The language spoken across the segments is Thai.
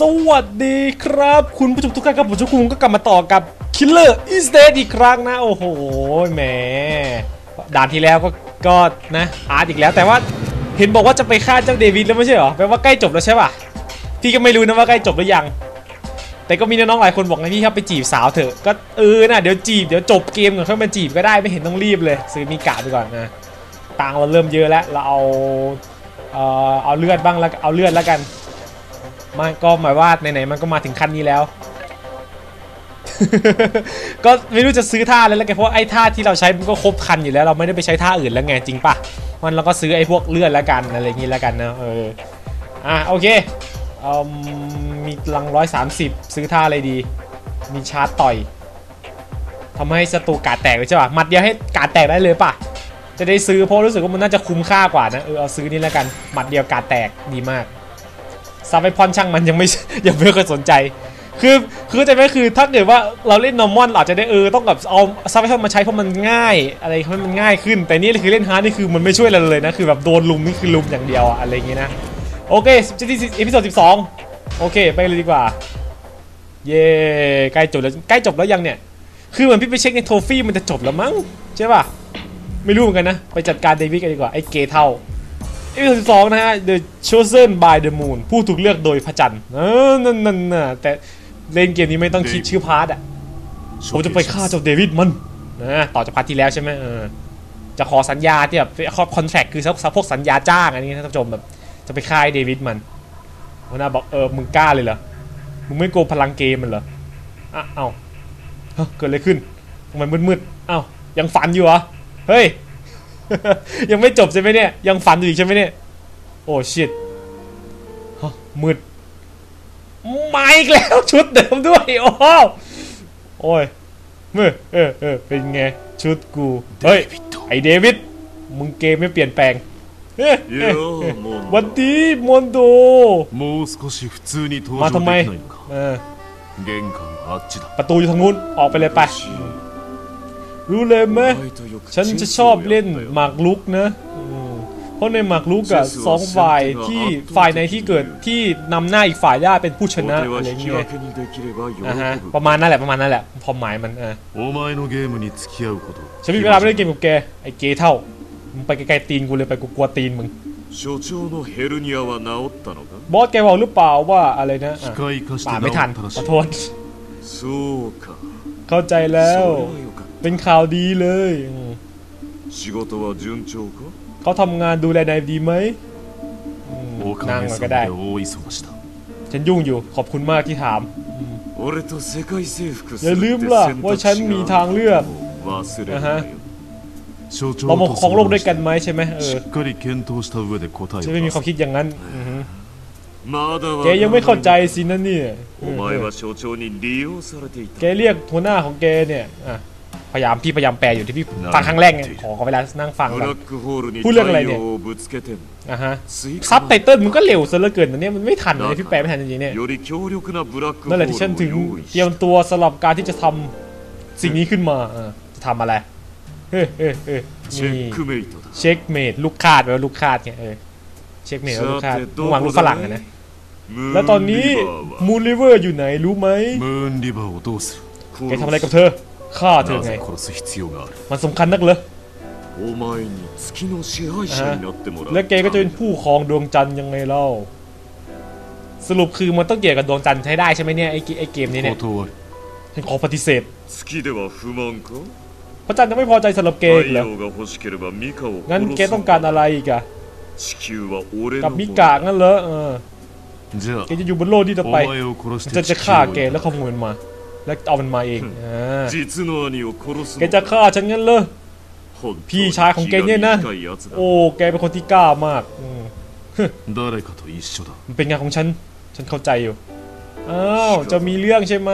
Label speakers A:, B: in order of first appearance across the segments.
A: สวัสดีครับ คุณผู้ชมทุกท่านครับผมชุกุงก็กลับมาต่อกับ Killer is Dead อีกครั้งนะ โอ้โหแหมด่านที่แล้วก็ก็นะอาร์ตอีกแล้ว แต่ว่าเห็นบอกว่าจะไปฆ่าเจ้าเดวิดแล้วไม่ใช่เหรอแปลว่าใกล้จบแล้วใช่ป่ะพี่ก็ไม่รู้นะว่าใกล้จบหรือยัง แต่ก็มีน้องๆหลายคนบอกให้พี่ครับไปจีบสาวเถอะก็เออนะเดี๋ยวจีบเดี๋ยวจบเกมก่อนค่อยมาจีบก็ได้ไม่เห็นต้องรีบเลย ซื้อมีกะไปก่อนนะตังเราเริ่มเยอะแล้วเราเอาเอ่อเอาเลือดบ้างแล้วเอาเลือดแล้วกัน มันก็หมายว่าไหนๆมันก็มาถึงขั้นนี้แล้ว ก็ไม่รู้จะซื้อท่าอะไรแล้วไงเพราะไอ้ท่าที่เราใช้มันก็ครบคันอยู่แล้ว เราไม่ได้ไปใช้ท่าอื่นแล้วไงจริงปะมันเราก็ซื้อไอ้พวกเลือดแล้วกันอะไรอย่างงี้แล้วกันนะเอออะโอเคเอมมีลังร้อยสามสิบซื้อท่าอะไรดี มีชาร์จต่อยทำให้ศัตรูกาดแตกเลยใช่ป่ะหมัดเดียวให้กาดแตกได้เลยป่ะจะได้ซื้อเพราะรู้สึกว่ามันน่าจะคุ้มค่ากว่านะเออเอาซื้อนี่แล้วกันหมัดเดียวกาดแตกดีมาก ซับไอพอนช่างมันยังไม่ยังไม่เคยสนใจ คือคือใจไหมคือถ้าเกิดว่าเราเล่นนอร์มอนอาจจะได้เออต้องแบบเอาซับไอพอนมาใช้เพราะมันง่ายอะไรให้มันง่ายขึ้น แต่นี่คือเล่นฮาร์ดนี่คือมันไม่ช่วยเราเลยนะคือแบบโดนลุมนี่คือลุมอย่างเดียวอะอะไรอย่างงี้นะโอเคจะที่เอพิโซด12โอเคไปเลยดีกว่า เย่ใกล้จบแล้วใกล้จบแล้วยังเนี่ยคือเหมือนพี่ไปเช็คในโทฟี่มันจะจบแล้วมั้งใช่ป่ะไม่รู้เหมือนกันนะ ไปจัดการเดวิดกันดีกว่าไอ้เกเท่า เอพิโซดที่สองนะฮะ The Chosen by the Moon ผู้ถูกเลือกโดยพระจันทร์เออนั่นนั่นน่ะแต่เล่นเกมนี้ไม่ต้องคิดชื่อพาร์ทอะผมจะไปฆ่าเจ้าเดวิดมันนะต่อจากพาร์ทที่แล้วใช่ไหมเออจะขอสัญญาที่แบบคอนแทคคือพวกสัญญาจ้างอันนี้นะท่านผู้ชมแบบ จะไปฆ่าไอ้เดวิดมันหัวหน้าบอกเออมึงกล้าเลยเหรอมึงไม่กลัวพลังเกมมันเหรออะเอ้าเฮ้ยเกิดอะไรขึ้นทำไมมืดๆเอ้ายังฝันอยู่เหรอเฮ้ย ยังไม่จบใช่ไหมเนี่ย ยังฝันอยู่อีกใช่ไหมเนี่ย โอ้ชิดมืดไม่แล้วชุดเดิมด้วย โอ้โอยมือเออเออเป็นไง ชุดกู เฮ้ย ไอเดวิด มึงเกมไม่เปลี่ยนแปลงวันดีมอนโดมาทำไมประตูอยู่ทางนู้น ออกไปเลยไป รู้เลยไหมฉันจะชอบเล่นหมากลุกนะเพราะในหมากลุกอะสองฝ่ายที่ฝ่ายไหนที่เกิดที่นำหน้าอีกฝ่ายได้เป็นผู้ชนะอะไรเงี้ยประมาณนั่นแหละประมาณนั่นแหละความหมายมันอะฉันมีเวลาไปเล่นเกมกับแกไอ้เกเท่ามึงไปไกลๆตีนกูเลยไปกูกลัวตีนมึงบอสแกบอกหรือเปล่าว่าอะไรนะป่าไม่ทันขอโทษเข้าใจแล้ว เป็นข่าวดีเลยเขาทำงานดูแลนายดีไหมนา
B: ง
A: ก็ได้ ฉันยุ่งอยู่ขอบคุณมากที่ถาม อย่าลืมล่ะว่าฉันมีทางเลือก
B: นะฮะ
A: เรามาของโลกด้วยกันไหมใช่ไหมเออจะไม่มีความคิดอย่างนั้นแกยังไม่เข้าใจสินั่น
B: นี่
A: แกเรียกหัวหน้าของแกเนี่ยอะ พยายามพี่พยายามแปลอยู่ที่พี่ฟังครั้งแรกไงขอเวลานั่งฟัง
B: แบ
A: พูดเรื่องอะไรเนี่ยอะฮะซับไตเติลมันก็เร็วซะเหลือเกินนะเนี่ยมันไม่ทันเลยพี่แปลไม่ทันจริงๆเนี่ยนั่นแหละที่ฉันถึงเตรียมตัวสำหรับการที่จะทำสิ่งนี้ขึ้นมาจะทำอะไรเฮ้เฮ้เฮ้เช็คเมดลูกคาดไว้ลูกคาดเงเออเช็คเมดลูกคาดหวังลูกฝรั่งนะแล้วตอนนี้มูนริเวอร์อยู่ไหนรู้ไหมแกทำอะไรกับเธอ ฆ่าเธอไงมันสำคัญนักเหรอและเกก็จะเป็นผู้ครองดวงจันทร์ยังไงเล่า สรุปคือมันต้องเกี่ยวกับดวงจันทร์ใช้ได้ใช่ไหมเนี่ยไอ้เกมนี้เนี่ยฉันขอปฏิเสธพระจันทร์ยังไม่พอใจสำหรับเกอีเหรองั้นเกต้องการอะไรอีกอะกับมิกางั้นเหรอเออแกจะอยู่บนโลกนี้ต่อไปจะ
B: จะ
A: ฆ่าเกแล้วขโมยมันมา แล้วเอามันมาเองแกจะฆ่าฉันงั้นเล
B: ย
A: พี่ชายของแกเนี่ยนะ โอ้แกเป็นคนที่กล้ามากมันเป็นงานของฉัน ฉันเข้าใจอยู่ อ้าวจะมีเรื่องใช่ไหม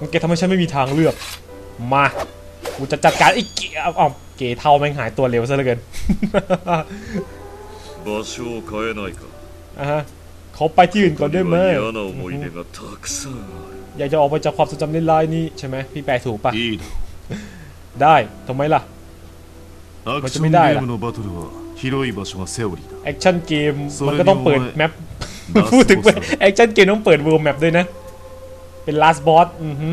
A: มันแกทำให้ฉันไม่มีทางเลือก มากูจะจัดการไอ้เก๋เอาเกเท่าแม่งหายตัวเร็วซะเหลือเกินอะฮะเขาไปที่อื่นก่อนได้ไหม
B: 嫌な思い出がたくさんあ
A: อยากจะออกไปจากความทรงจำร้ายๆนี้ใช่ไหมพี่แปลถูกปะ
B: るいいだろ
A: ได้ทำไมล่ะ
B: アクションゲ
A: 間違いない
B: ームのバトルは広い場所がセオリーだ
A: แอคชั่นเกม
B: それに
A: มันก็ต้องเปิด
B: お前
A: แมป พูดถึงแอคชั่นเกมต้องเปิด World Map ด้วยนะ เป็น last boss อือฮึ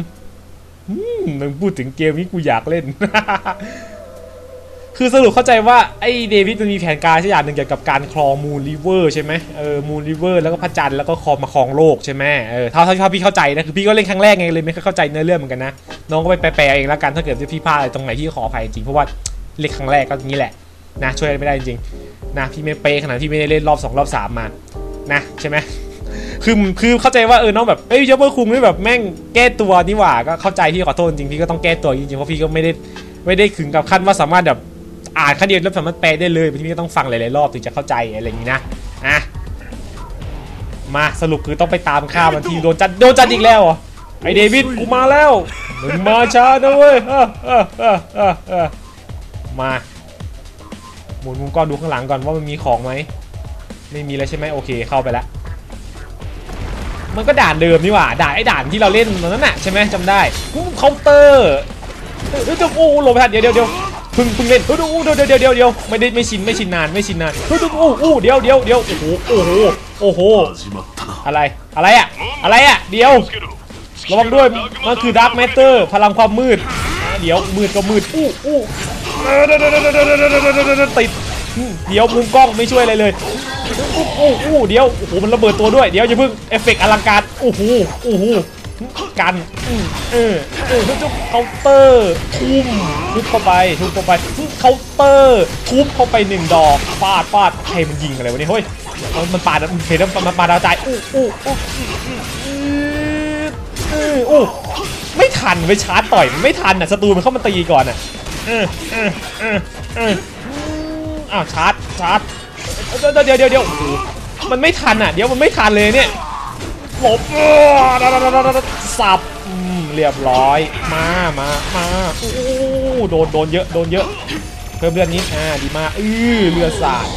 A: อืมมึงพูดถึงเกมนี้กูอยากเล่น คือสรุปเข้าใจว่าไอ้เดวิดมันมีแผนการใช่อย่างหนึ่งเกี่ยวกับการครองมูนริเวอร์ใช่ไหมเออมูนริเวอร์แล้วก็พระจันทร์แล้วก็ครองมาครองโลกใช่ไหมเออเท่าที่พี่เข้าใจนะคือพี่ก็เล่นครั้งแรกไงเลยไม่ค่อยเข้าใจเนื้อเรื่องเหมือนกันนะน้องก็ไปแปลเองแล้วกันถ้าเกิดที่พี่พลาดอะไรตรงไหนพี่ขออภัยจริงเพราะว่าเล่นครั้งแรกก็อย่างนี้แหละนะช่วยอะไรไม่ได้จริงๆนะพี่ไม่เป๊ะขนาดที่ไม่ได้เล่นรอบสองรอบสามมานะใช่ไหมคือคือเข้าใจว่าเออน้องแบบเอ้ยเจ้าเบอร์คุงนี่แบบแม่งแก้ตัวนี่หว่าก็เข้าใจพี่ขอโทษจริงพี่ก็ต้องแก้ตัวจริงๆเพราะพี่ก็ไม่ได้ไม่ได้ถึงกับขั้นว่าสามารถแบบ อ่านครั้งเดียวแล้วสามารถแปลได้เลยพี่ก็ต้องฟังหลายๆรอบถึงจะเข้าใจอะไรอย่างนี้นะอะมาสรุปคือต้องไปตามฆ่ามันทีโดนจัดโดนจัดอีกแล้วเหรอไอเดวิดกูมาแล้วมึงมาช้านะเว้ยเออเออเออเออเออมาหมุนมุมกล้องดูข้างหลังก่อนว่ามันมีของไหมไม่มีแล้วใช่ไหมโอเคเข้าไปแล้วมันก็ด่านเดิมนี่หว่าด่านไอ้ด่านที่เราเล่นตอนนั้นน่ะใช่ไหมจำได้เคาน์เตอร์เฮ้ยเดี๋ยวโอ้โหโหลไปทันเดี๋ยวเดี๋ยวเดี๋ยวเพึ่งพึ่งเล่นเดี๋ยวเดี๋ยวเดี๋ยวเดี๋ยวไม่ได้ไม่ชินไม่ชินนานไม่ชินนานเฮ้ยอู้อู้เดี๋ยวเดี๋ยวเดี๋ยวโอ้โหโอ้โหโอ้โหอะไรอะไรอะอะไรอะเดี๋ยวระวังด้วยมันคือดาร์กแมตเตอร์พลังความมืด เดี๋ยวมืดก็มืดอู้อู้ติดเดี๋ยวมุมกล้องไม่ช่วยอะไรเลยอู้อู้เดี๋ยวโอ้โหมันระเบิดตัวด้วยเดี๋ยวจะเพิ่งเอฟเฟกต์อลังการโอ้โหโอ้โห กันอืมเออเออจุ๊บเคาน์เตอร์ทุ่มทุบเข้าไปทุบเข้าไปเคาน์เตอร์ทุบเข้าไปหนึ่งดอกฟาดฟาดใครมันยิงอะไรวะเนี่ยเฮ้ยมันมันปาดมันเห็นแล้วมันปาดาวใจอู้อู้อู้อู้อู้ไม่ทันไปชาร์จต่อยมันไม่ทันอะศัตรูมันเข้ามาตีก่อนอะเออเออเออเอออ้าวชาร์จชาร์จเดี๋ยวเดี๋ยวเดี๋ยวมันไม่ทันอะเดี๋ยวมันไม่ทันเลยเนี่ย หลบสับเรียบร้อย มามามาอู้โดนโดนเยอะโดนเยอะ เพิ่มเลือดนิดอ่าดีมากอื้อเลือดสาด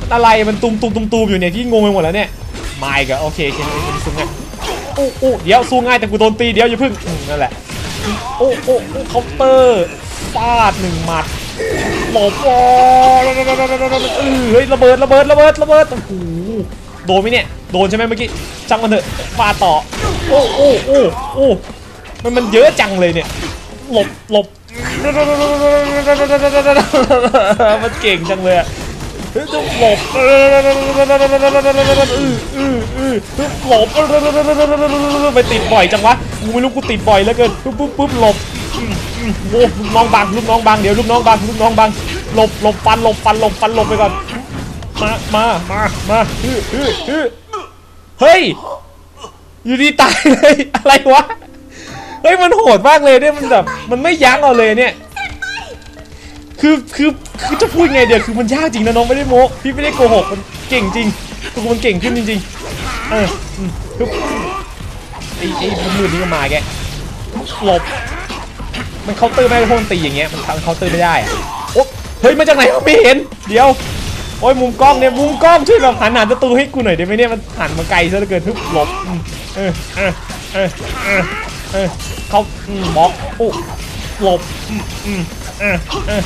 A: มันอะไรมันตุมตุมตุมตุมอยู่เนี่ยที่งงไปหมดแล้วเนี่ยไม่ก็โอเคเคโอเคสู้ง่ายอู้อู้เดี๋ยวสู้ง่ายแต่กูโดนตีเดี๋ยวอย่าพึ่งนั่นแหละโอ้โอ้โอ้เคาน์เตอร์ฟาดหนึ่งหมัดหลบโอ้อเฮ้ยระเบิดระเบิดระเบิดระเบิดโอ้โห โดนไหมเนี่ย โดนใช่ไหมเมื่อกี้จังมันเถอะฟาต่อ โอ้โอ้โอ้โอ้มันมันเยอะจังเลยเนี่ย หลบหลบมันเก่งจังเลยต้องหลบหลบไปติดบ่อยจังวะ กูไม่รู้กูติดบ่อยแล้วเกิน ปุ๊บปุ๊บปุ๊บหลบโอ้ลูกน้องบังลูกน้องบังเดี๋ยวลูกน้องบังลูกน้องบังหลบหลบฟันหลบฟันหลบฟันหลบไปก่อน มามามามาเฮ้ย อยู่ดีตายเลย อะไรวะ เฮ้ย มันโหดมากเลยเนี่ย มันแบบ มันไม่ยั้งเอาเลยเนี่ย คือ คือ คือจะพูดไงเดี๋ยว คือมันยากจริงนะน้องไม่ได้โม้ พี่ไม่ได้โกหก มันเก่งจริงตัวมันเก่งขึ้นจริงๆ เอออืมคือไอ้ไอ้มือนี้ก็มาแกหลบ มันเคาน์เตอร์ไม่ได้เพราะมันตีอย่างเงี้ย มันทำเคาน์เตอร์ไม่ได้อะโอ๊ะเฮ้ย มาจากไหนวะไม่เห็น เดี๋ยว โอ้ยมุมกล้องเนี่ยมุมกล้องช่วยแบบหันหน้าประตูให้กูหน่อยได้ไหมเนี่ยมันหันมาไกลซะเหลือเกินทุบหลบเออเออเออเออเออเขาอืมบล็อกโอ้หลบอืมอืมเออเออ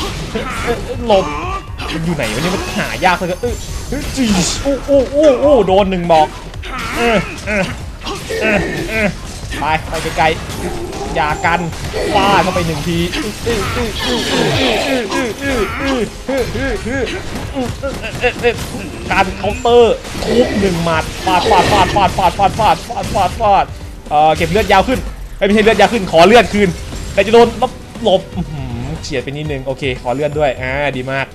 A: หลบมันอยู่ไหนวะเนี่ยมันหายากเลยเออเออจีโอ้โอ้โอ้โอ้โดนหนึ่งบอกเออเออเออเออไปไปไกลๆ อย่ากันฟาดเข้าไปหนึ่งทีการเคาน์เตอร์ทุบหนึ่งหมัดฟาดฟาดฟาดฟาดฟาดฟาดฟาดฟาดฟาดฟาดเออเก็บเลือดยาวขึ้นไม่ใช่เลือดยาวขึ้นขอเลือดคืนแต่จะโดนหลบอื้อหือเฉียดไปนิดนึงโอเค ขอเลือดด้วยอ่าดีมาก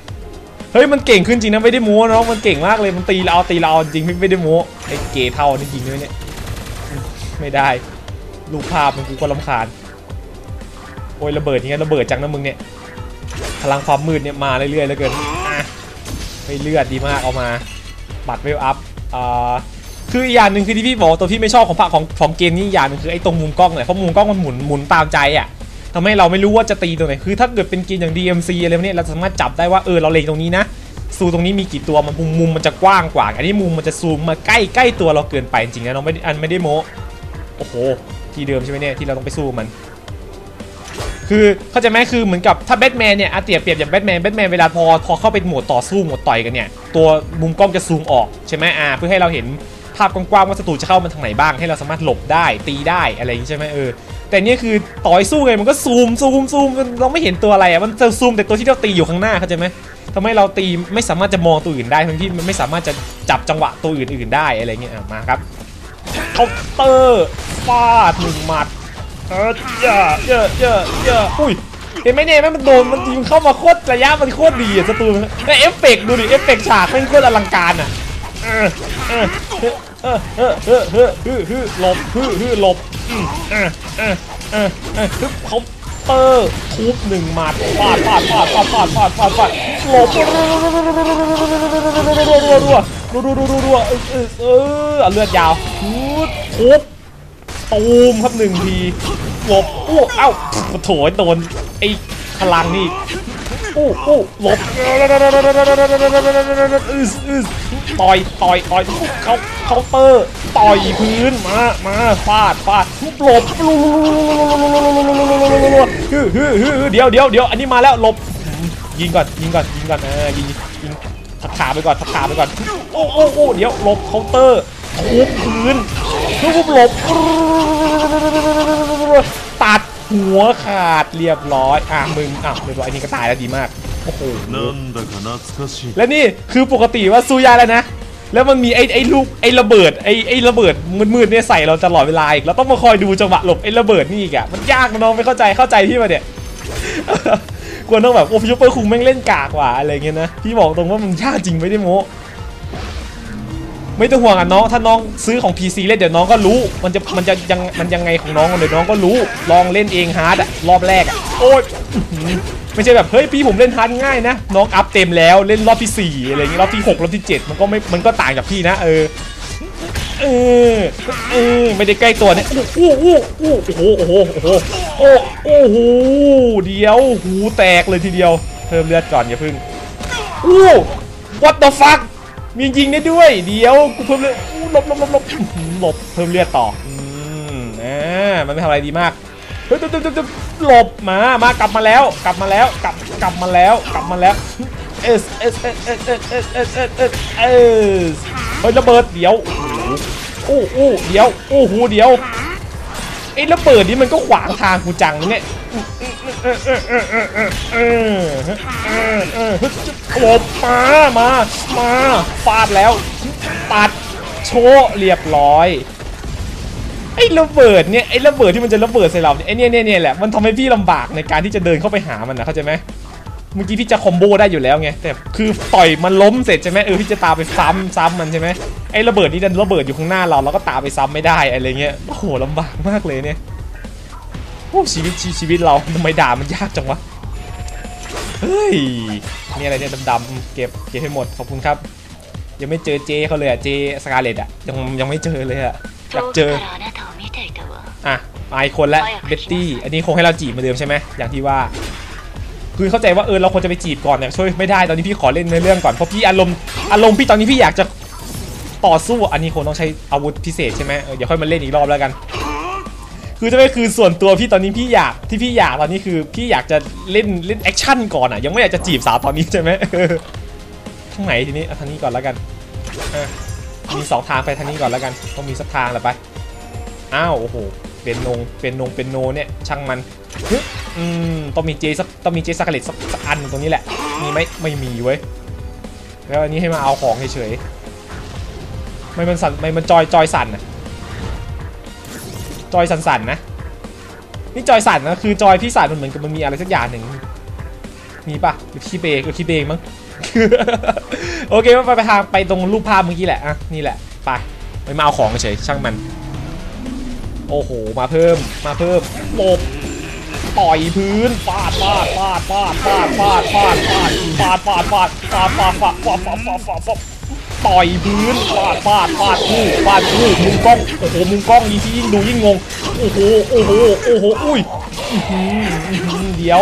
A: เฮ้ยมันเก่งขึ้นจริงนะไม่ได้โม้น้องมันเก่งมากเลยมันตีเราตีเราจริงไม่ได้โม้ไอ้เกเท่านี่จริงด้วยเนี่ยไม่ได้ รูปภาพมันกูก็ลำคาญ โอ้ยระเบิดอย่างเงี้ยระเบิดจังนะมึงเนี่ย พลังความมืดเนี่ยมาเรื่อยๆแล้วเกินอะไม่เลือดดีมากเอามา บัตรเวลอัพอ่าคืออีกอย่างหนึ่งคือที่พี่บอกตัวพี่ไม่ชอบของผักของของเกมนี้อย่างหนึงคือไอ้ตรงมุมกล้องแหละเพราะมุมกล้องมันหมุนหมุนตามใจอะทำให้เราไม่รู้ว่าจะตีตรงไหนคือถ้าเกิดเป็นเกมอย่าง DMC อะไรพวกเนี้ยเราสามารถจับได้ว่าเออเราเล็งตรงนี้นะซูตรงนี้มีกี่ตัวมันมุมมุมมันจะกว้างกว่า อันนี้มุมมันจะซูมมาใกล้ใกล้ตัวเราเกินไปจริงนะน้องไม่อันไม่ได้โมโอ้โห ที่เดิมใช่ไหมเนี่ยที่เราต้องไปสู้มันคือเข้าใจไหมคือเหมือนกับถ้าแบทแมนเนี่ยอาเตียบเปรียบอย่างแบทแมนแบทแมนเวลาพอพอเข้าไปโหมดต่อสู้โหมดต่อยกันเนี่ยตัวมุมกล้องจะซูมออกใช่ไหมอ่าเพื่อให้เราเห็นภาพกว้างๆว่าศัตรูจะเข้ามาทางไหนบ้างให้เราสามารถหลบได้ตีได้อะไรอย่างนี้ใช่ไหมเออแต่เนี่ยคือต่อยสู้ไงมันก็ซูมซูมซูมเราไม่เห็นตัวอะไรอะมันจะซูมแต่ตัวที่เราตีอยู่ข้างหน้าเข้าใจไหมทำให้เราตีไม่สามารถจะมองตัวอื่นได้ทั้งที่มันไม่สามารถจะจับจังหวะตัวอื่นๆได้อะไรเงี้ยมาครับเคาน์เตอร์ ฟาดหนึ่งหมัดเออเยอะเยอะเยอะเยอะอุ้ยเห็นไหมเนี่ยแม่งมันโดนมันยิงเข้ามาโคตรระยะมันโคตรดีอะศัตรูมันแล้วเอฟเฟกต์ดูดิเอฟเฟกต์ฉากแม่งโคตรอลังการอะเออเออเออเออเออเออเออเออหลบเออเออหลบอืมเออเออเออเออฮึบเขาเตอร์ทุบหนึ่งหมัดฟาดฟาดฟาดฟาดฟาดฟาดฟาดฟาดหลบรัวรัวรัวรัวรัวรัวรัวรัวรัวเออเออเออเอาเลือดยาวทุบทุบ ตูมครับหนึ่งทีหลบอู้เอ้าโถยโดนไอ้พลังนี่อู้อู้หลบอึสอึสต่อยต่อยต่อยเขาเคาน์เตอร์ต่อยพื้นมามาฟาดฟาดหลบฮึฮึฮึเดี๋ยวเดี๋ยวเดี๋ยวอันนี้มาแล้วหลบยิงก่อนยิงก่อนยิงก่อนเออยิงยิงทักขาไปก่อนทักขาไปก่อนโอ้โอ้โอ้เดี๋ยวหลบเคาน์เตอร์ ทุบพื้นทุบหลบตัดหัวขาดเรียบร้อยอะมึงอะเรียบร้อยอันนี้ก็ตายแล้วดีมากโอ้โหและนี่คือปกติว่าซูยาแล้วนะแล้วมันมีไอ้ไอ้ลูกไอ้ระเบิดไอ้ไอ้ระเบิดมืดๆเนี่ยใส่เราตลอดเวลาอีกเราต้องมาคอยดูจังหวะหลบไอ้ระเบิดนี่อีกอะมันยากน้องไม่เข้าใจเข้าใจพี่มาเนี่ยกวนต้องแบบโอ้ยยูเปอร์คุงแม่งเล่นกากว่ะอะไรเงี้ยนะพี่บอกตรงว่ามันยากจริงไม่ได้โม ไม่ต้องห่วงอะน้องถ้าน้องซื้อของ PC เล่นเดี๋ยวน้องก็รู้ มันจะมันจะยังมันยังไงของน้องเดี๋ยวน้องก็รู้ลองเล่นเองฮาร์ดอะรอบแรกอะโอ๊ยอื้อหือไม่ใช่แบบเฮ้ยพี่ผมเล่นฮาร์ดง่ายนะน้องอัพเต็มแล้วเล่นรอบที่ 4 อะไรอย่างงี้รอบที่ 6 รอบที่ 7 มันก็ไม่มันก็ต่างจากพี่นะเออเออเออไม่ได้ใกล้ตัวเนี่ยโอ้โหโอ้โหโอ้โหโอ้โหโอ้โหโอ้โหเดียวหูแตกเลยทีเดียวเพิ่มเลือดก่อนอย่าพึ่งอู้ what the fuck มียิงได้ด้วย เดี๋ยวกูเพิ่มเลือดอู้หลบหลบหลบหลบหลบเพิ่มเลือดต่ออืมอ่ามันไม่ทำอะไรดีมากเฮ้ยตึ๊บตึ๊บตึ๊บตึ๊บหลบมามากลับมาแล้ว กลับมาแล้วกลับกลับมาแล้วกลับมาแล้วเอสเอสเอสเอสเอสเอสเอสเอสเอสเอสเฮ้ยระเบิดเดี๋ยวโอ้โหเดี๋ยวโอ้โหเดี๋ยว ไอ้แล้วเปิดนี่มันก็ขวางทางกูจังเนี่ยโลบมามามาฟาดแล้ว ตัดโชว์เรียบร้อย ไอ้ระเบิดเนี่ยไอ้ระเบิดที่มันจะระเบิดใส่เราเนี่ยไอ้เนี่ยเนี่ยแหละมันทำให้พี่ลำบากในการที่จะเดินเข้าไปหามันนะเข้าใจไหม เมื่อกี้พี่จะคอมโบได้อยู่แล้วไงแต่คือต่อยมันล้มเสร็จใช่ไหมเออพี่จะตาไปซ้ำซ้ำมันใช่ไหมไอระเบิดนี่ดันระเบิดอยู่ข้างหน้าเราเราก็ตาไปซ้ำไม่ได้อะไรเงี้ยโอ้โหลำบากมากเลยเนี่ยโอ้ชีวิตชีวิตเราทำไมด่ามันยากจังวะเฮ้ยนี่อะไรเนี่ยดำๆเก็บเก็บให้หมดขอบคุณครับ ยังไม่เจอเจเขาเลยอะเจสกาเลตอะยังยังไม่เจอเลยอะอยากเจออะไอคนละเบตตี้อันนี้คงให้เราจีบมาเดิมใช่ไหมอย่างที่ว่า คือเข้าใจว่าเออเราควรจะไปจีบก่อนเนี่ยช่วยไม่ได้ตอนนี้พี่ขอเล่นในเรื่องก่อนเพราะพี่อารมณ์อารมณ์พี่ตอนนี้พี่อยากจะต่อสู้อันนี้คงต้องใช้อาวุธพิเศษใช่ไหมเออเดี๋ยวค่อยมาเล่นอีกรอบแล้วกัน คือจะไม่คือส่วนตัวพี่ตอนนี้พี่อยากที่พี่อยากตอนนี้คือพี่อยากจะเล่นเล่นแอคชั่นก่อนอะยังไม่อยากจะจีบสาวตอนนี้ใช่ไหมทางไหนทีนี้เอาทางนี้ก่อนแล้วกันมีสองทางไปทางนี้ก่อนแล้วกันต้องมีสักทางแหละไปอ้าวโอ้โห เป็นนงเป็นนงเป็นโนเนี่ยช่างมันฮึอืมต้องมีเจสักต้องมีเจสักเลตสักสักอันตรงนี้แหละมีไหมไม่มีเว้ยแล้วอันนี้ให้มาเอาของเฉยๆไม่มันสั่นไม่มันจอยจอยสั่นนะจอยสั่นๆนะนี่จอยสั่นนะคือจอยพี่สั่นมันเหมือนกับมันมีอะไรสักอย่างหนึ่งมีปะหรือพี่เบรกหรือพี่เบรกมั้งโอเคไปไปทางไปตรงรูปภาพเมื่อกี้แหละอะนี่แหละไปไปมาเอาของเฉยช่างมัน โอ้โห มาเพิ่ม มาเพิ่มหลบต่อยพื้นฟาดฟาดฟาดฟาดฟาดฟาดฟาดฟาดฟาดฟาดฟาดฟาดฟาดฟาดฟาดฟาดฟาดฟาดฟาดต่อยพื้นฟาดฟาดฟาดคู่ฟาดคู่มุมกล้องโอ้โหมุมกล้องยิ่งยิ่งดูยิ่งงงโอ้โหโอ้โหโอ้โหอุ้ยเดี๋ยว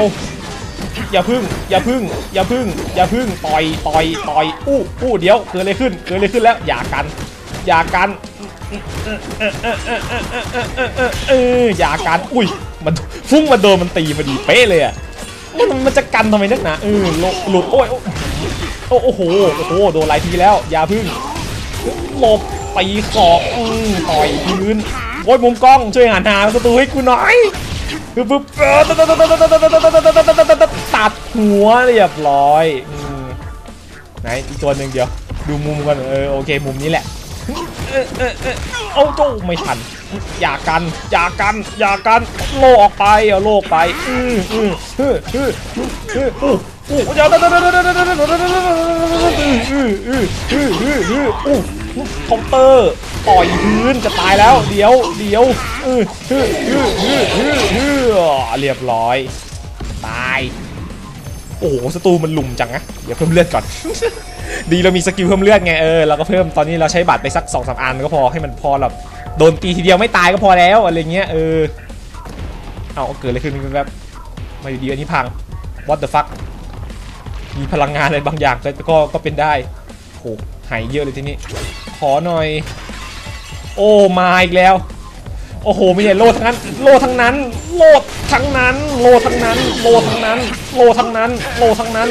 A: อย่าพึ่ง อย่าพึ่ง อย่าพึ่ง อย่าพึ่งต่อยต่อยต่อยอู้อู้เดี๋ยวเกิดอะไรขึ้นเกิดอะไรขึ้นแล้วอย่ากัน อย่ากัน เอออย่าการอุ้ยมันฟุ้งมาโดนมันตีพอดีเป๊ะเลยอะมันมันจะกันทำไมนักหนาเออหลุดโอ้ยโอ้โหโอ้โหโดนหลายทีแล้วอย่าพึ่งหลบตีขอบต่อยพื้นโอ้ยมุมกล้องช่วยหันหาศัตรูให้กูหน่อยปึ๊บปึ๊บตัดหัวเรียบร้อยไหนอีกตัวหนึ่งเดี๋ยว ดูมุมกันเออโอเค มุมนี้แหละ เออเออเออเอาโจไม่ทัน อย่ากัน อย่ากัน อย่ากัน โลออกไปเอาโลกไป อืออืออืออืออืออู้อู้อย่าอืออืออืออืออืออืออู้คอมเตอร์ต่อยพื้นจะตายแล้ว เดี๋ยว เดี๋ยว อืออืออืออืออืออือเรียบร้อย อ้โหศัตรูมันลุมจังนะเดี๋ยวเพิ่มเลือดก่อน ดีเรามีสกิลเพิ่มเลือดไงเออเราก็เพิ่มตอนนี้เราใช้บัตรไปสักสองสามอันก็พอให้มันพอแบบโดนตีทีเดียวไม่ตายก็พอแล้วอะไรเงี้ยเออเอาเกิดอะไรขึ้นแบบมาอยู่ดีอันนี้พัง what the fuck มีพลังงานอะไรบางอย่างแต่ก็ก็เป็นได้โหหายเยอะเลยทีนี้ ขอหน่อย โอ้มาอีกแล้ว โอ้โหมีแต่โลทั้งนั้น โลทั้งนั้น โลทั้งนั้น โลทั้งนั้น โลทั้งนั้น โลทั้งนั้น โลทั้งนั้น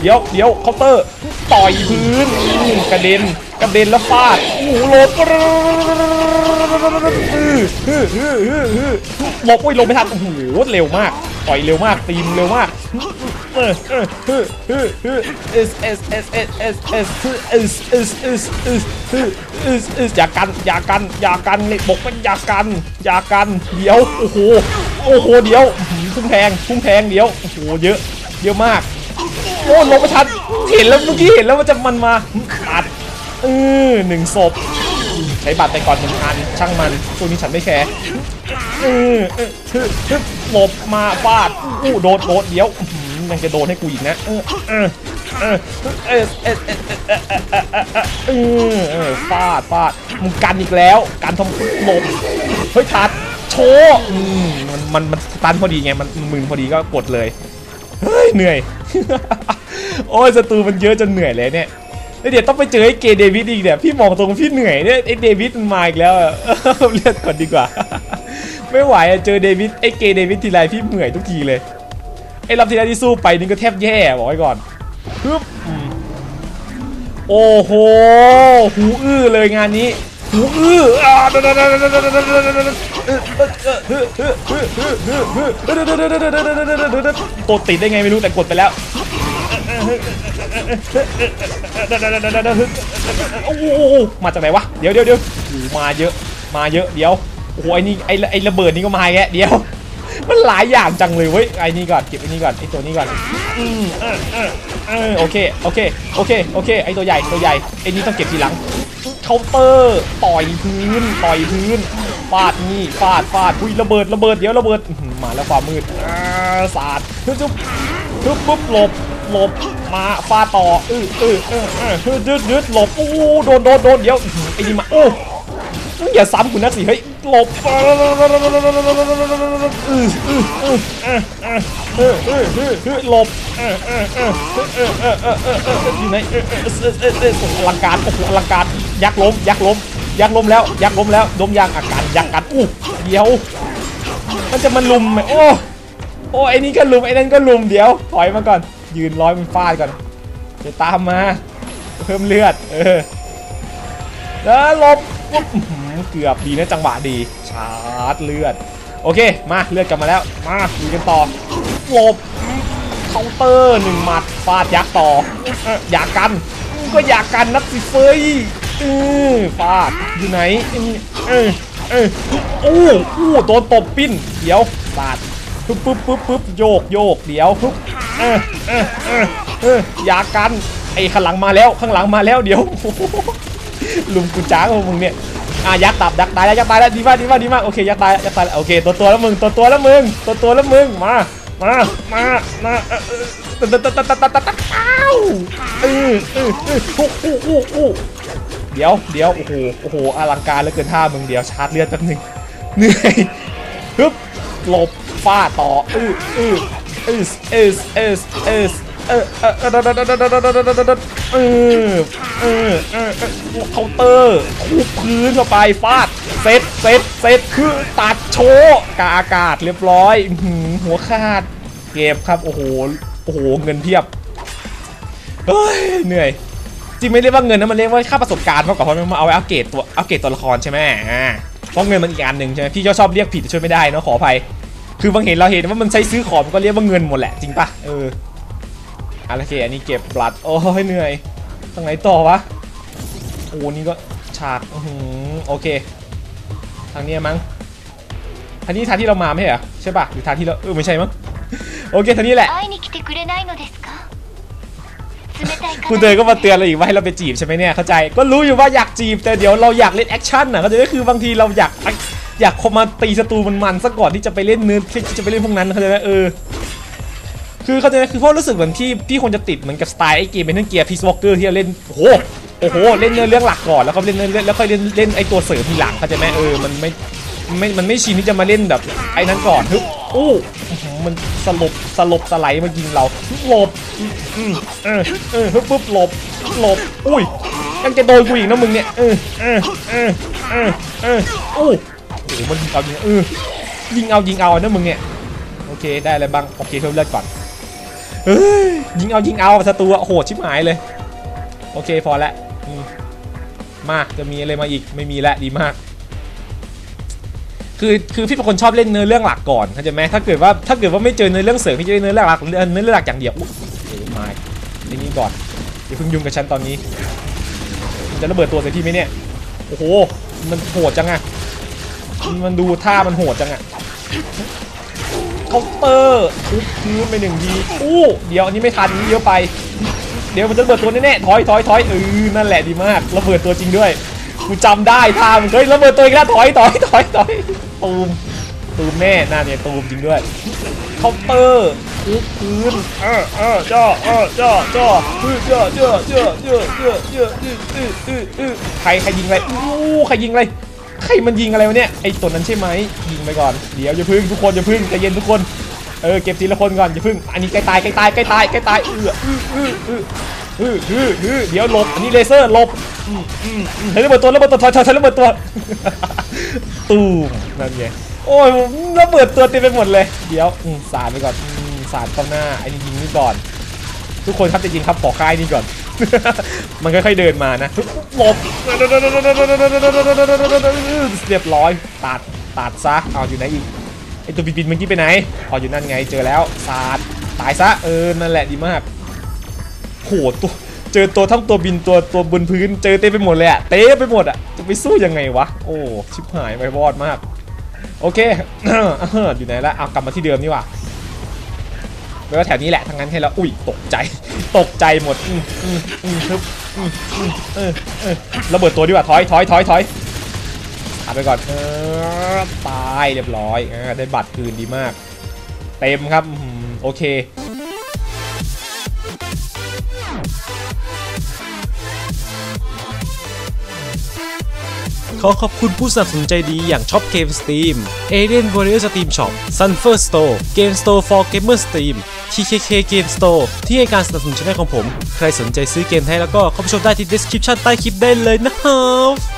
A: เดี๋ยวเดี๋ยวเคาน์เตอร์ ต่อยพื้นกระเด็นกระเด็นแล้วฟาดโอ้โหโลดหลบอุ้ยลงไม่ทันโอ้โหรวดเร็วมาก ต่อยเร็วมากตีมเร็วมาก เออเออเออเออเออเอสเอสเอสเอสเอสเอสเอสเอสเอสเอสเอสเอสเอสอย่ากันอย่ากันอย่ากันเลยบอกว่าอย่ากันอย่ากันเดี๋ยวโอ้โหโอ้โหเดี๋ยวพุ่งแพงพุ่งแพงเดี๋ยวโอ้โหเยอะเยอะมากโอ้ลงไม่ทันเห็นแล้วเมื่อกี้เห็นแล้วมันจะมันมาตัดเออหนึ่งศพใช้บัตรไปก่อนหนึ่งอันช่างมันตัวนี้ฉันไม่แคร์เออเออหลบมาฟาดอู้โดดโดดเดี๋ยว ยังจะโดนให้กูอีกนะเออเออเออเออเออเออฟาดฟาดมึงกันอีกแล้วกันทำลมเฮ้ยทัดโชว์มันมันมันตันพอดีไงมันมึงพอดีก็กดเลยเฮ้ยเหนื่อยโอ้ยศัตรูมันเยอะจนเหนื่อยเลยเนี่ยเดี๋ยวต้องไปเจอไอ้เกเดวิดอีกเนี่ยพี่มองตรงพี่เหนื่อยเนี่ยไอ้เดวิดมันมาอีกแล้วเลือดก่อนดีกว่า ไม่ไหวเจอเดวิดไอ้เกเดวิดทีไรพี่เหนื่อยทุกทีเลย ไอ้รอบที่แล้วที่สู้ไปนี่ก็แทบแย่บอกไว้ก่อนฮึบโอ้โห หูอื้อเลยงานนี้ หูอื้ออ่าตัวติดได้ไงไม่รู้แต่กดไปแล้วโอ้โหมาจากไหนวะ เดี๋ยวเดี๋ยวเดี๋ยวมาเยอะ มาเยอะ เดี๋ยว โอ้โหไอ้นี่ไอ้ไอ้ระเบิดนี่ก็มาแกเดี๋ยว มันหลายอย่างจังเลยเว้ยไอ้นี่ก่อนเก็บไอ้นี่ก่อนไอ้ตัวนี้ก่อนอืมเออเออเออโอเคโอเคโอเคโอเคไอ้ตัวใหญ่ตัวใหญ่ไอ้นี่ต้องเก็บทีหลังเคาน์เตอร์ต่อยพื้นต่อยพื้นฟาดนี่ฟาดฟาดอุ้ยระเบิดระเบิดเดี๋ยวระเบิดมาแล้วความมืดสาดฮึบจุ๊บฮึบปุ๊บหลบหลบมาฟาดต่อเออเออเออเออยึดยึดหลบโอ้โดนโดนโดนเดี๋ยวไอ้นี่มาโอ้มึงอย่าซ้ำกูนักสิเฮ้ย หลบหลบอยู่ไหนอลังการโอ้โหอลังการยักษ์ล้มยักษ์ล้มยักษ์ล้มแล้วยักษ์ล้มแล้วล้มยางอาการยักษ์กัดอู้เดี๋ยว มันจะมันลุมไหมโอ้โอ้ไอ้นี่ก็ลุมไอ้นั่นก็ลุมเดี๋ยว ถอยมาก่อน ยืนร้อยมันฟาดก่อนเดี๋ยวตามมา เพิ่มเลือด เออ แล้วลบเกือบดีนะจังหวะดีชาร์จเลือด โอเค มาเลือดกลับมาแล้ว มาดูกันต่อหลบเคาน์เตอร์หนึ่งหมัดฟาดยักษ์ต่ออยากกัน ก็อยากกันนักสิเฟยฟาดอยู่ไหนเออเออโอ้โอ้โดนตบปิ้นเดี๋ยวฟาดปึ๊บปึ๊บปึ๊บปึ๊บโยกโยกเดี๋ยวปึ๊บเออเออเอออย่ากันไอ้ข้างหลังมาแล้วข้างหลังมาแล้วเดี๋ยว ลุมกูจ้างของมึงเนี่ยอะยักษ์ตับยักษ์ตายแล้วยักษ์ตายแล้วดีมากดีมากดีมากโอเคยักษ์ตายยักษ์ตายโอเคตัวตัวแล้วมึงตัวตัวแล้วมึงตัวตัวแล้วมึงมามามามาเออเออเออตัดตัดตัดตัดตัดตัดอ้าวเออเออเออโอ้โหโอ้โหเดี๋ยวเดี๋ยวโอ้โหโอ้โหอลังการเหลือเกินท่ามึงเดี๋ยวชาร์จเลือดแป๊บนึงเหนื่อยฮึบหลบฟาดต่ออืออืออืออเอสเอส เอสเออเออเออเออเออเออเออเคาน์เตอร์คูพื้นเข้าไปฟาดเซตเซตเซตคือตัดโชว์กาอากาศเรียบร้อยอื้อหือหัวขาดเก็บครับโอ้โหโอ้โหเงินเพียบเฮ้ยเหนื่อยจริงไม่เรียกว่าเงินนะมันเรียกว่าค่าประสบการณ์มากกว่าเพราะมันมาเอาไว้อัปเกรดตัวอัปเกรดตัวละครใช่ไหมอ่าเพราะเงินมันอีกอันหนึ่งใช่ไหมพี่ชอบเรียกผิดช่วยไม่ได้เนอะขออภัยคือบางเห็นเราเห็นว่ามันใช้ซื้อของมันก็เรียกว่าเงินหมดแหละจริงปะเอออะโอ อาร์เคอันนี้เก็บปลัด โอ้ยเหนื่อยตรงไหนต่อวะโอ้นี่ก็ฉากอืโอเค ทางนี้มั้งทางนี้ทางที่เรามาไม่ใช่เหรอใช่ปะหรือทางที่เราเออไม่ใช่มั้งโอเคทางนี้แหละคุณเตยก็มาเตือนเราอีกว่าให้เราไปจีบใช่ไหมเนี่ยเข้าใจก็รู้อยู่ว่าอยากจีบแต่เดี๋ยวเราอยากเล่นแอคชั่นน่ะเข้าใจก็คือบางทีเราอยากอยากมาตีศัตรูมันๆซะก่อนที่จะไปเล่นเนื้อที่จะไปเล่นพวกนั้นเข้าใจไหมเออ คือเข้าใจไหมคือเพราะรู้สึกเหมือนพี่พี่ควรจะติดเหมือนกับสไตล์ไอ้เกมเป็นเรื่องเกียร์พีซวอลเกอร์ที่เล่นโอ้โหโอ้โหเล่นเนื้อเรื่องหลักก่อนแล้วก็เล่นเนื้อแล้วค่อยเล่นเล่นไอ้ตัวเสริมทีหลังเข้าใจไหมเออมันไม่ไม่มันไม่ชินที่จะมาเล่นแบบไอ้นั้นก่อนฮึบอู้มันสลบสลบสไลด์มายิงเราหลบเออเออฮึบปุ๊บหลบหลบอุ้ยยังจะโดนกูอีกนะมึงเนี่ยเออเออเออเออเอออู้โอ้โหมันยิงเอายิงเอาเออยิงเอายิงเอานะมึงเนี่ยโอเคได้อะไรบ้างโอเคเพิ่มเลือดก่อน ยิงเอายิงเอาศัตรูอะโหดชิบหายเลย โอเคพอละมาจะมีอะไรมาอีกไม่มีละดีมาก คือคือพี่เป็นคนชอบเล่นเนื้อเรื่องหลักก่อนเข้าใจไหมถ้าเกิดว่าถ้าเกิดว่าไม่เจอเนื้อเรื่องเสริมพี่จะเล่นเนื้อเรื่องหลักเนื้อเรื่องหลักอย่างเดียวอุ๊ยโอ้มาทีนี้ก่อนอย่าเพิ่งยุ่งกับฉันตอนนี้มันจะระเบิดตัวใส่พี่ไหมเนี่ยโอ้โหมันโหดจังอะมันมันดูท่ามันโหดจังอะ เคาน์เตอร์ทุบพื้นไปหนึ่งทีอู้เดี๋ยวอันนี้ไม่ทันนี้เยอะไป เดี๋ยวมันจะระเบิดตัวแน่ๆถอยถอยถอยเออนั่นแหละดีมากระเบิดตัวจริงด้วยกูจำได้ท่ามันเฮ้ยระเบิดตัวอีกแล้วถอยถอยถอยถอยตูมตูมแน่น่าเนี่ยตูมจริงด้วยเคาน์เตอร์ทุบพื้นเออเออจ้อเออจ้อจ้อพื้นจ้อจ้อจ้อจ้อจ้อจ้ออื้ออื้ออื้ออื้อใครใครยิงอะไรอู้ใครยิงอะไร ใครมันยิงอะไรวะเนี่ยไอ้ตัวนั้นใช่ไหมยิงไปก่อนเดี๋ยวอย่าพึ่งทุกคนอย่าพึ่งใจเย็นทุกคนเออเก็บทีละคนก่อนอย่าพึ่งอันนี้ใกล้ตายใกล้ตายใกล้ตายใกล้ตายเออเออื้ออื้ออฮืออเดี๋ยวหลบอันนี้เลเซอร์หลบอืมอืมอืมเฮ้ยระเบิดตัวระเบิดตัวถอยถอยระเบิดตัวตูมนั่นไงโอ้ยระเบิดตัวเต็มไปหมดเลยเดี๋ยวสาดไปก่อนสาดเข้าหน้าไอ้นี่ยิงนี่ก่อน ทุกคนครับจะยิงครับขอค่ายนี่ก่อน มันค่อยๆเดินมานะหลบเรียบร้อยตัดตัดซะเอาอยู่ไหนอีกไอตัวบินเมื่อกี้ไปไหนอ๋ออยู่นั่นไงเจอแล้วสาดตายซะเออนั่นแหละดีมากโหตัวเจอตัวทั้งตัวบินตัวตัวบนพื้น เจอเต็มไปหมดเลยอะเต้ไปหมดอะจะไปสู้ยังไงวะโอ้ชิบหายไปวอดมาก โอเคอยู่ไหนละเอากลับมาที่เดิมนี่ว่ะ แปลว่าแถวนี้แหละทางนั้นให้เราอุ้ยตกใจ ตกใจหมดอืมอืมอืมฮึบอืมอืมเออเออระเบิดตัวดีกว่าถอยถอยถอยถอยเอาไปก่อนเออตายเรียบร้อยอได้บัตรคืนดีมาก เต็มครับโอเคขอขอบคุณผู้สนับสนุนใจดีอย่างช็อปเกมสตรีม Alien Warrior Steam Shop Sunfer Store Game Store for Gamer Steam TKK Game Store ที่ให้การสนับสนุนช่องของผม ใครสนใจซื้อเกมไทยแล้วก็เข้าไปชมได้ที่ description ใต้คลิปได้เลยนะครับ